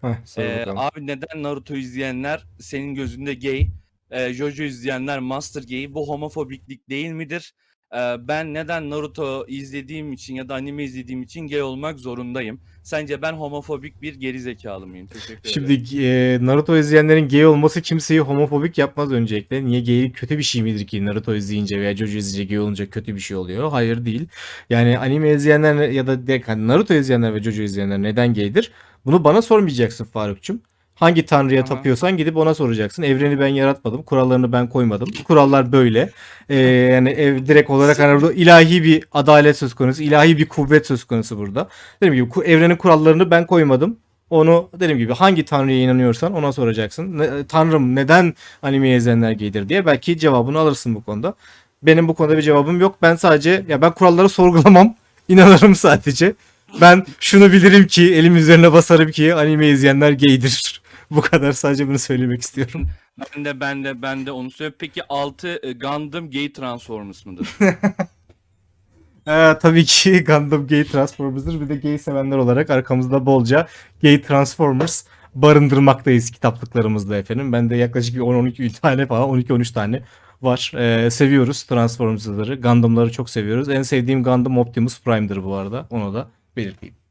Heh, sor Ee, bakalım. abi neden Naruto izleyenler senin gözünde gay, e, Jojo izleyenler master gay? Bu homofobiklik değil midir? Ee, ben neden Naruto izlediğim için ya da anime izlediğim için gay olmak zorundayım? Sence ben homofobik bir gerizekalı mıyım? Teşekkür ederim. Şimdi e, Naruto izleyenlerin gay olması kimseyi homofobik yapmaz öncelikle. Niye gaylik kötü bir şey midir ki Naruto izleyince veya Jojo izleyince gay olunca kötü bir şey oluyor? Hayır değil. Yani anime izleyenler ya da direkt hani Naruto izleyenler ve Jojo izleyenler neden gaydir? Bunu bana sormayacaksın Farukçum. Hangi tanrıya Tamam. tapıyorsan gidip ona soracaksın. Evreni ben yaratmadım. Kurallarını ben koymadım. Bu kurallar böyle. Ee, yani ev direkt olarak hani burada ilahi bir adalet söz konusu. ilahi bir kuvvet söz konusu burada. Dediğim gibi evrenin kurallarını ben koymadım. Onu dediğim gibi hangi tanrıya inanıyorsan ona soracaksın. Ne- tanrım neden anime izleyenler gaydir diye belki cevabını alırsın bu konuda. Benim bu konuda bir cevabım yok. Ben sadece ya ben kuralları sorgulamam. İnanırım sadece. Ben şunu bilirim ki elim üzerine basarım ki anime izleyenler gaydir. bu kadar sadece bunu söylemek istiyorum. Ben de ben de ben de onu söylüyorum. Peki 6 Gundam gay Transformers mıdır? Ee, tabii ki Gundam Gay Transformers'dır. Bir de gay sevenler olarak arkamızda bolca Gay Transformers barındırmaktayız kitaplıklarımızda efendim. Ben de yaklaşık bir 10-12 tane falan 12-13 tane var. Ee, seviyoruz Transformers'ları. Gundam'ları çok seviyoruz. En sevdiğim Gundam Optimus Prime'dır bu arada. Onu da belirteyim.